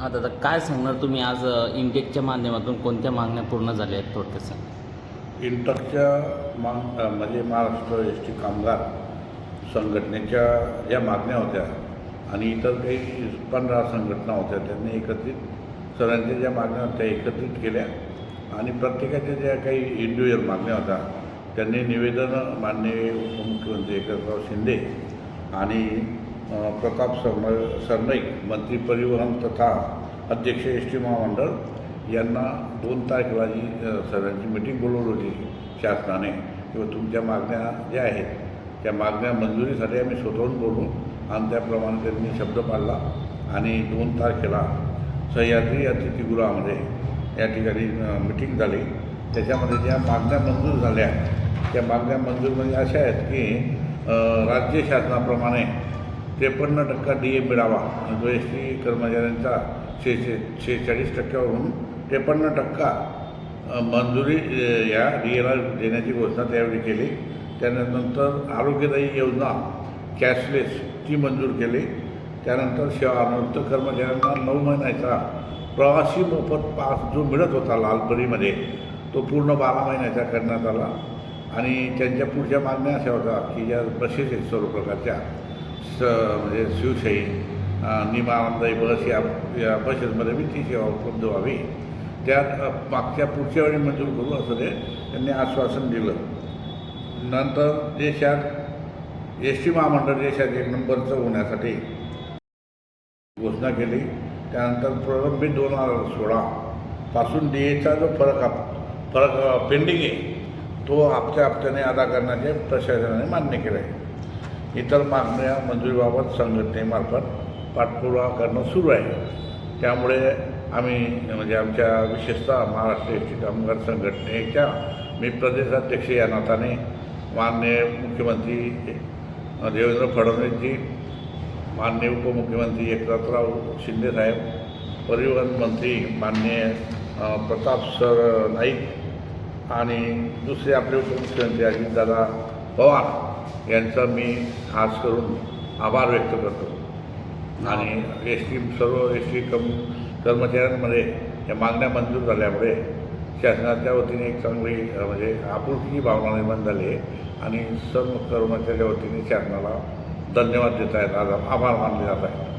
आता आता काय सांगणार तुम्ही? आज इंटेकच्या माध्यमातून कोणत्या मागण्या पूर्ण झाल्या आहेत थोडक्यात? सांगा इंटकच्या माग म्हणजे महाराष्ट्र एस टी कामगार संघटनेच्या ज्या मागण्या होत्या आणि इतर काही पंधरा संघटना होत्या त्यांनी एकत्रित सरांच्या ज्या मागण्या होत्या एकत्रित केल्या आणि प्रत्येकाच्या ज्या काही इंडिव्हिज्युअल मागण्या होत्या त्यांनी निवेदन माननीय उपमुख्यमंत्री एकनाथराव शिंदे आणि प्रताप सरन सरनाईक मंत्री परिवहन तथा अध्यक्ष एस टी महामंडळ यांना दोन तारखेला जी सरांची मीटिंग मिटिंग बोलवली होती शासनाने. किंवा तुमच्या मागण्या ज्या आहेत त्या मागण्या मंजुरीसाठी आम्ही स्वतःहून बोलू आणि त्याप्रमाणे त्यांनी शब्द पाळला आणि दोन तारखेला सह्याद्री अतिथीगृहामध्ये या ठिकाणी मीटिंग मिटिंग झाली. त्याच्यामध्ये ज्या मागण्या मंजूर झाल्या त्या मागण्या मंजूर म्हणजे अशा आहेत की राज्य शासनाप्रमाणे त्रेपन्न टक्का डी ए मिळावा. जो एस टी कर्मचाऱ्यांचा शे शेहेचाळीस टक्क्यावरून त्रेपन्न टक्का मंजुरी या डी एला देण्याची घोषणा त्यावेळी केली. त्यानंतर आरोग्यदायी योजना कॅशलेस ती मंजूर केली. त्यानंतर सेवा कर्मचाऱ्यांना नऊ महिन्याचा प्रवासी मोफत पास जो मिळत होता लालपरीमध्ये तो पूर्ण बारा महिन्याचा करण्यात आला. आणि त्यांच्या पुढच्या मागण्या अशा होत्या की ज्या बसेस आहेत सर्व प्रकारच्या स म्हणजे शिवशाही निमानंदाई बस या या बसेसमध्ये मी ती सेवा उपलब्ध व्हावी. त्यात मागच्या पुढच्या वेळी मंजूर करू असं ते त्यांनी आश्वासन दिलं. नंतर देशात एस टी महामंडळ देशात एक नंबरचं होण्यासाठी घोषणा केली. त्यानंतर प्रलंबित दोन हजार सोळा पासून डी एचा जो फरक आप- फरक पेंडिंग आहे तो हप्त्या हप्त्याने अदा करण्याचे प्रशासनाने मान्य केलं आहे इतर मागण्या मंजुरीबाबत संघटनेमार्फत पाठपुरावा करणं सुरू आहे. त्यामुळे आम्ही म्हणजे आमच्या विशेषतः महाराष्ट्र एस टी कामगार संघटनेच्या मी प्रदेशाध्यक्ष या नात्याने माननीय मुख्यमंत्री देवेंद्र फडणवीसजी माननीय उपमुख्यमंत्री एकनाथराव शिंदेसाहेब परिवहन मंत्री माननीय प्रताप सर नाईक आणि दुसरे आपले उपमुख्यमंत्री अजितदादा पवार यांचा मी खास करून आभार व्यक्त करतो. आणि एस टी सर्व एस टी कम कर्मचाऱ्यांमध्ये या मागण्या मंजूर झाल्यामुळे शासनाच्या वतीने एक चांगली म्हणजे आपुलकी भावना निर्माण झाली आहे. आणि सर्व कर्मचाऱ्याच्या वतीने शासनाला धन्यवाद देत आहेत आज आभार मानले जात आहे